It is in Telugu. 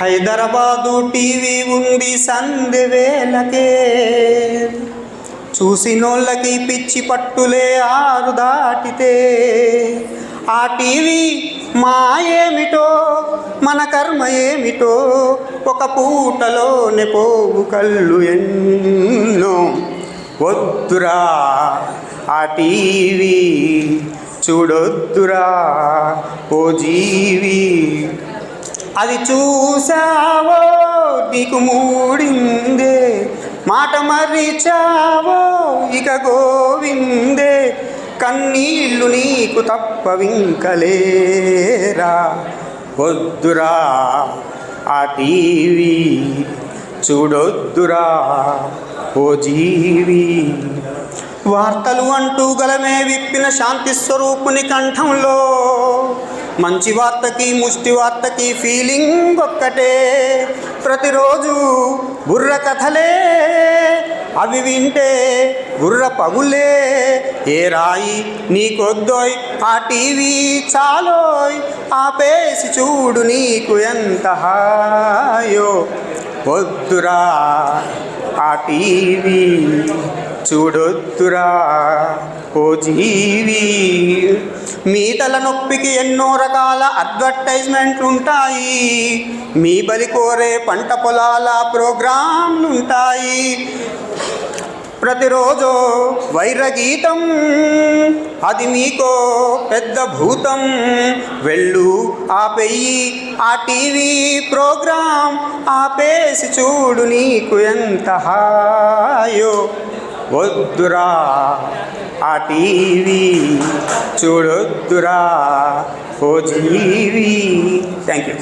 హైదరాబాదు టీవీ ఉంది సందె వేలకే. చూసినోళ్ళకి పిచ్చి పట్టులే ఆరు దాటితే. ఆ టీవీ మా ఏమిటో మన కర్మ ఏమిటో ఒక పూటలోనే పోవు కళ్ళు ఎన్నో. వద్దురా ఆ టీవీ చూడొద్దురా ఓ జీవి. అది చూసావో నీకు మూడిందే. మాట మరిచావో? ఇక గోవిందే. కన్నీళ్ళు నీకు తప్పవింకలేరా? వద్దురా ఆ టీవీ చూడొద్దురా ఓ జీవి. వార్తలు అంటూ గలమే విప్పిన శాంతి స్వరూపుని కంఠంలో. మంచి వార్తకి ముష్టి వార్తకి ఫీలింగ్ ఒక్కటే. ప్రతిరోజు బుర్ర కథలే. అవి వింటే బుర్ర పగులే ఏ రాయి నీకొద్దోయ్ ఆ టీవీ చాలోయ్. ఆపేసి చూడు నీకు ఎంత హాయో. వద్దురా ఆ టీవీ చూడొద్దురా ఓ జీవీ. మీ తలనొప్పికి ఎన్నో రకాల అడ్వర్టైజ్మెంట్లుంటాయి. మీ బలి కోరే పంట పొలాల ప్రోగ్రాంలుంటాయి. ప్రతిరోజు వైరగీతం అది మీకో పెద్ద భూతం. వెళ్ళు ఆపేయి ఆ టీవీ ప్రోగ్రాం ఆపేసి చూడు నీకు ఎంత హాయో. వద్దురా ఆ టీవీ చూడొద్దురా ఓ జీవి. Thank you